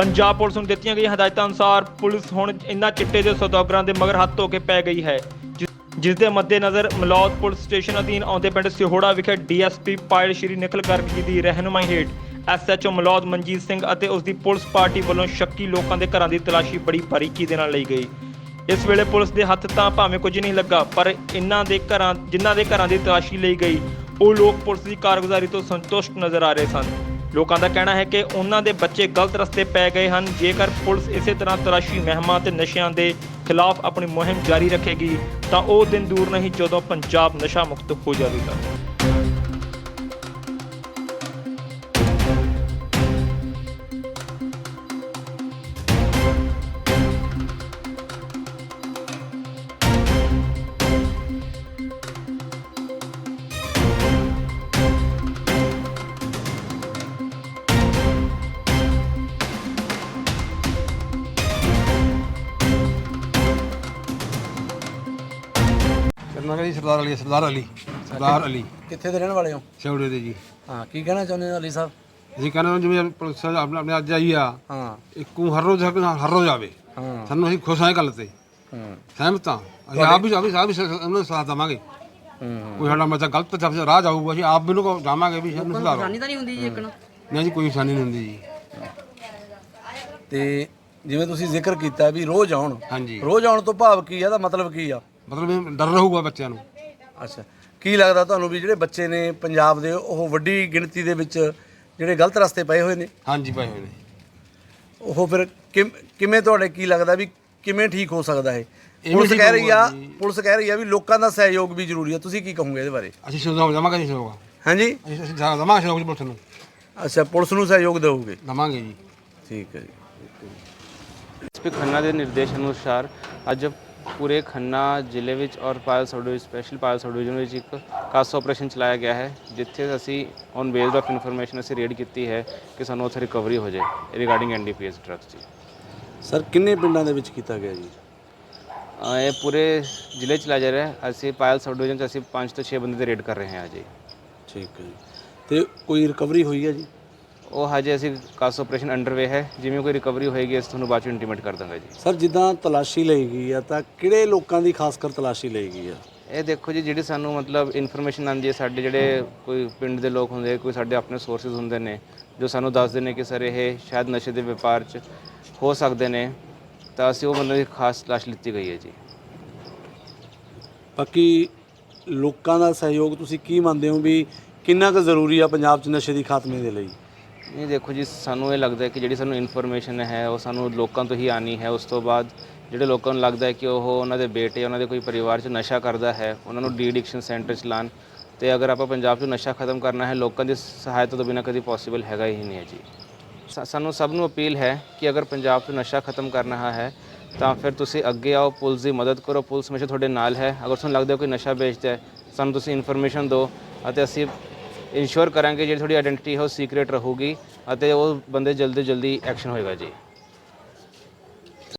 Punjab police ਨੂੰ ਦਿੱਤੀਆਂ ਗਈਆਂ ਹਦਾਇਤਾਂ ਅਨੁਸਾਰ ਪੁਲਿਸ ਹੁਣ ਇਨ੍ਹਾਂ ਚਿੱਟੇ ਦੇ ਸੌਦਾਗਰਾਂ ਦੇ ਮਗਰ ਹੱਥ ਧੋ ਕੇ ਪੈ ਗਈ ਹੈ। ਜਿਸ- ਜਿਸ ਦੇ ਮੱਦੇਨਜ਼ਰ ਮਲੌਦ ਪੁਲਿਸ ਸਟੇਸ਼ਨ ਅਧੀਨ ਆਉਂਦੇ ਪਿੰਡ ਸਿਹੋੜਾ ਵਿਖੇ ਡੀਐਸਪੀ ਪਾਇਲ ਸ਼੍ਰੀ ਨਿਖਲ ਗਰਗ ਜੀ ਦੀ ਰਹਿਨੁਮਾਈ ਹੇਠ ਐਸਐਚਓ ਮਲੌਦ ਮਨਜੀਤ ਸਿੰਘ ਅਤੇ ਉਸ ਦੀ ਪੁਲਿਸ ਪਾਰਟੀ ਵੱਲੋਂ ਸ਼ੱਕੀ ਲੋਕਾਂ ਦੇ ਘਰਾਂ ਦੀ ਤਲਾਸ਼ੀ ਬੜੀ ਬਾਰੀਕੀ ਦੇ ਨਾਲ ਲਈ ਗਈ। ਇਸ ਵੇਲੇ ਪੁਲਿਸ ਦੇ ਹੱਥ ਤਾਂ ਭਾਵੇਂ ਕੁਝ ਨਹੀਂ ਲੱਗਾ, ਪਰ ਇਨ੍ਹਾਂ ਦੇ ਘਰਾਂ ਜਿਨ੍ਹਾਂ ਦੇ ਘਰਾਂ ਦੀ ਤਲਾਸ਼ੀ ਲਈ ਗਈ, ਉਹ ਲੋਕ ਪੁਲਿਸ ਦੀ ਕਾਰਗੁਜ਼ਾਰੀ ਤੋਂ ਸੰਤੁਸ਼ਟ ਨਜ਼ਰ ਆ ਰਹੇ ਸਨ। ਲੋਕਾਂ ਦਾ ਕਹਿਣਾ ਹੈ ਕਿ ਉਹਨਾਂ ਦੇ ਬੱਚੇ ਗਲਤ ਰਸਤੇ ਪੈ ਗਏ ਹਨ। ਜੇਕਰ ਪੁਲਿਸ ਇਸੇ ਤਰ੍ਹਾਂ ਤਰਾਸ਼ੀ ਮਹਿਮਾ ਤੇ ਨਸ਼ਿਆਂ ਦੇ ਖਿਲਾਫ ਆਪਣੀ ਮੁਹਿੰਮ ਜਾਰੀ ਰੱਖੇਗੀ, ਤਾਂ ਉਹ ਦਿਨ ਦੂਰ ਨਹੀਂ ਜਦੋਂ ਪੰਜਾਬ ਨਸ਼ਾ ਮੁਕਤ ਹੋ ਜਾਵੇਗਾ। ਕਰਨਾ ਜੀ ਸਰਦਾਰ ਅਲੀ ਸਰਦਾਰ ਅਲੀ ਸਰਦਾਰ ਅਲੀ। ਕਿੱਥੇ ਦੇ ਰਹਿਣ ਵਾਲੇ ਹੋ? ਛੇਵੜੇ ਦੇ ਜੀ। ਹਾਂ ਕੀ ਕਹਿਣਾ ਚਾਹੁੰਦੇ ਹੋ ਅਲੀ ਸਾਹਿਬ? ਅਸੀਂ ਕਹਿੰਦੇ ਹਾਂ ਜਿਵੇਂ ਪੁਲਿਸ ਆਪਣੇ ਆਪਣੇ ਅੱਜ ਆਈ ਆ। ਹਾਂ। ਇੱਕੋ ਹਰ ਰੋਜ਼ ਹਰ ਰੋਜ਼ ਆਵੇ। ਹਾਂ। ਸਾਨੂੰ ਅਸੀਂ ਖੁਸ਼ ਹਾਂ ਗੱਲ ਤੇ। ਹੂੰ। ਸਹਿਮਤ ਹਾਂ। ਅਸੀਂ ਆਪ ਵੀ ਆਪ ਵੀ ਉਹਨਾਂ ਨੂੰ ਸਾਥ ਦੇਵਾਂਗੇ। ਹੂੰ ਕੋਈ ਸਾਡਾ ਬੱਚਾ ਗਲਤ ਜਾਂ ਰਾਹ ਜਾਊਗਾ ਅਸੀਂ ਆਪ ਵੀ ਨੂੰ ਕਹੋ- ਜਾਵਾਂਗੇ ਵੀ ਸਾਨੂੰ ਸੁਧਾਰੋ। ਤਾਂ ਨਹੀਂ ਹੁੰਦੀ ਜੀ ਇੱਕਣ ਨਹੀਂ ਜੀ ਕੋਈ ਨਿਸ਼ਾਨੀ ਨਹੀਂ ਹੁੰਦੀ ਜੀ। ਤੇ ਜਿਵੇਂ ਤੁਸੀਂ ਜ਼ਿਕਰ ਕੀਤਾ ਵੀ ਰੋਜ਼ ਆਉਣ। ਹਾਂਜੀ। ਰੋਜ਼ ਆਉਣ ਤੋਂ ਭਾਵ ਕੀ ਆ? ਇਹਦਾ ਮਤਲਬ ਕੀ ਆ? ਮਤਲਬ ਇਹ ਡਰ ਰਹੂਗਾ ਬੱਚਿਆਂ ਨੂੰ। ਅੱਛਾ। ਕੀ ਲੱਗਦਾ ਤੁਹਾਨੂੰ ਵੀ ਜਿਹੜੇ ਬੱਚੇ ਨੇ ਪੰਜਾਬ ਦੇ ਉਹ ਵੱਡੀ ਗਿਣਤੀ ਦੇ ਵਿੱਚ ਜਿਹੜੇ ਗਲਤ ਰਸਤੇ ਪਏ ਹੋਏ ਨੇ? ਹਾਂਜੀ ਪਏ ਹੋਏ ਨੇ। ਉਹ ਫਿਰ ਕਿਮ- ਕਿਵੇਂ ਤੁਹਾਡੇ ਕੀ ਲੱਗਦਾ ਵੀ ਕਿਵੇਂ ਠੀਕ ਹੋ ਸਕਦਾ ਹੈ ਵੀ ਪੁਲਿਸ ਠੀਕ ਕਹਿ ਰਹੀ ਆ ਹੋਊਗਾ ਜੀ। ਪੁਲਿਸ ਕਹਿ ਰਹੀ ਆ ਵੀ ਲੋਕਾਂ ਦਾ ਸਹਿਯੋਗ ਵੀ ਜ਼ਰੂਰੀ ਆ। ਤੁਸੀਂ ਕੀ ਕਹੋਗੇ ਇਹਦੇ ਬਾਰੇ? ਅਸੀਂ ਸਹਿਯੋਗ ਦੇਵਾਂਗੇ ਜੀ ਸਹਿਯੋਗ ਹਾਂਜੀ? ਅਸੀਂ ਅਸੀਂ ਦੇਵਾਂਗੇ ਸਹਿਯੋਗ ਜੀ ਪੁਲਿਸ ਨੂੰ। ਅੱਛਾ ਪੁਲਿਸ ਨੂੰ ਸਹਿਯੋਗ ਦਿਓਗੇ ਦੇਵਾਂਗੇ ਜੀ। ਠੀਕ ਹੈ ਜੀ। ਐਸਪੀ ਖੰਨਾ ਦੇ ਨਿਰਦੇਸ਼ ਅਨੁਸਾਰ ਅੱਜ ਪੂਰੇ ਖੰਨਾ ਜ਼ਿਲ੍ਹੇ ਵਿੱਚ ਔਰ Payal sub division special Payal sub division ਵਿੱਚ ਇੱਕ ਕਾਸ ਆਪਰੇਸ਼ਨ ਚਲਾਇਆ ਗਿਆ ਹੈ ਜਿੱਥੇ ਅਸੀਂ ਔਨ ਬੇਸਡ ਆਫ ਇਨਫੋਰਮੇਸ਼ਨ ਅਸੀਂ ਰੇਡ ਕੀਤੀ ਹੈ ਕਿ ਸਾਨੂੰ ਉੱਥੇ ਰਿਕਵਰੀ ਹੋ ਜਾਏ ਰਿਗਾਰਡਿੰਗ ਐਨਡੀਪੀਐਸ ਡਰੱਗਸ ਜੀ। ਸਰ ਕਿੰਨੇ ਪਿੰਡਾਂ ਦੇ ਵਿੱਚ ਕੀਤਾ ਗਿਆ ਜੀ? ਅਹ ਇਹ ਪੂਰੇ ਜ਼ਿਲ੍ਹੇ 'ਚ ਚਲਾਇਆ ਜਾ ਰਿਹਾ ਹੈ ਅਸੀਂ ਪਾਇਲ ਸਬ ਡਿਵੀਜ਼ਨ 'ਚ ਅਸੀਂ 5 ਤੋਂ 6 ਬੰਦੇ ਦੇ ਰੇਡ ਕਰ ਰਹੇ ਹਾਂ ਜੀ। ਠੀਕ ਹੈ ਜੀ। ਤੇ ਕੋਈ ਰਿਕਵਰੀ ਹੋਈ ਹੈ ਜੀ? ਉਹ ਹਜੇ ਅਸੀਂ ਕਾਸ ਆਪਰੇਸ਼ਨ ਅੰਡਰਵੇ ਹੈ। ਜਿਵੇਂ ਕੋਈ ਰਿਕਵਰੀ ਹੋਏਗੀ ਅਸੀਂ ਤੁਹਾਨੂੰ ਬਾਅਦ ਚ ਇੰਟੀਮੇਟ ਕਰ ਦਾਂਗਾ ਜੀ। ਸਰ ਜਿੱਦਾਂ ਤਲਾਸ਼ੀ ਲਈ ਗਈ ਆ ਤਾਂ ਕਿਹੜੇ ਲੋਕਾਂ ਦੀ ਖਾਸ ਕਰ ਤਲਾਸ਼ੀ ਲਈ ਗਈ ਆ? ਇਹ ਦੇਖੋ ਜੀ ਜਿਹੜੀ ਸਾਨੂੰ ਮਤਲਬ ਇਨਫੋਰਮੇਸ਼ਨ ਆਉਂਦੀ ਹੈ ਸਾਡੇ ਜਿਹੜੇ ਕੋਈ ਪਿੰਡ ਦੇ ਲੋਕ ਹੁੰਦੇ ਕੋਈ ਸਾਡੇ ਆਪਣੇ ਸੋਰਸਸ ਹੁੰਦੇ ਨੇ ਜੋ ਸਾਨੂੰ ਦੱਸਦੇ ਨੇ ਕਿ ਸਰ ਇਹ ਸ਼ਾਇਦ ਨਸ਼ੇ ਦੇ ਵਪਾਰ 'ਚ ਹੋ ਸਕਦੇ ਨੇ ਤਾਂ ਅਸੀਂ ਉਹ ਦੀ ਖਾਸ ਤਲਾਸ਼ ਲਿੱਤੀ ਗਈ ਹੈ ਜੀ। ਬਾਕੀ ਲੋਕਾਂ ਦਾ ਸਹਿਯੋਗ ਤੁਸੀਂ ਕੀ ਮੰਨਦੇ ਹੋ ਵੀ ਕਿੰਨਾ ਕੁ ਜ਼ਰੂਰੀ ਆ ਪੰਜਾਬ 'ਚ ਨਸ਼ੇ ਦੀ ਖਾਤਮੇ ਦੇ ਲਈ? ਇਹ ਦੇਖੋ ਜੀ, ਸਾਨੂੰ ਇਹ ਲੱਗਦਾ ਹੈ ਕਿ ਜਿਹੜੀ ਸਾਨੂੰ ਇਨਫੋਰਮੇਸ਼ਨ ਹੈ, ਉਹ ਸਾਨੂੰ ਲੋਕਾਂ ਤੋਂ ਹੀ ਆਣੀ ਹੈ। ਉਸ ਤੋਂ ਬਾਅਦ ਜਿਹੜੇ ਲੋਕਾਂ ਨੂੰ ਲੱਗਦਾ ਹੈ ਕਿ ਉਹ ਉਹਨਾਂ ਦੇ ਬੇਟੇ, ਉਹਨਾਂ ਦੇ ਕੋਈ ਪਰਿਵਾਰ 'ਚ ਨਸ਼ਾ ਕਰਦਾ ਹੈ, ਉਹਨਾਂ ਨੂੰ ਡੀ ਐਡਿਕਸ਼ਨ ਸੈਂਟਰ 'ਚ ਲਾਣ ਤੇ ਅਗਰ ਆਪਾਂ ਪੰਜਾਬ 'ਚ ਨਸ਼ਾ ਖਤਮ ਕਰਨਾ ਹੈ, ਲੋਕਾਂ ਦੀ ਸਹਾਇਤਾ ਤੋਂ ਬਿਨਾਂ ਕਦੀ ਪੋਸੀਬਲ ਹੈਗਾ ਹੀ ਨਹੀਂ ਹੈ ਜੀ। ਸਾ- ਸਾਨੂੰ ਸਭ ਨੂੰ ਅਪੀਲ ਹੈ ਕਿ ਅਗਰ ਪੰਜਾਬ 'ਚ ਨਸ਼ਾ ਖਤਮ ਕਰਨਾ ਹੈ, ਤਾਂ ਫਿਰ ਤੁਸੀਂ ਅੱਗੇ ਆਓ, ਪੁਲਿਸ ਦੀ ਮਦਦ ਕਰੋ, ਪੁਲਿਸ ਹਮੇਸ਼ਾ ਤੁਹਾਡੇ ਨਾਲ ਹੈ। ਅਗਰ ਤੁਹਾਨੂੰ ਲੱਗਦਾ ਕੋਈ ਨਸ਼ਾ ਵੇਚਦਾ ਹੈ, ਸਾਨੂੰ ਤੁਸੀਂ ਇਨਫੋਰਮੇਸ਼ਨ ਦਿਓ, ਅਤੇ ਅਸੀਂ ਇਨਸ਼ੋਰ ਕਰਾਂਗੇ ਜਿਹੜੀ ਤੁਹਾਡੀ ਆਇਡੈਂਟੀਟੀ ਹੈ ਉਹ ਸੀਕ੍ਰੀਟ ਰਹੂਗੀ ਅਤੇ ਉਹ ਬੰਦੇ ਜਲਦੀ ਜਲਦੀ ਐਕਸ਼ਨ ਹੋਏਗਾ ਜੀ।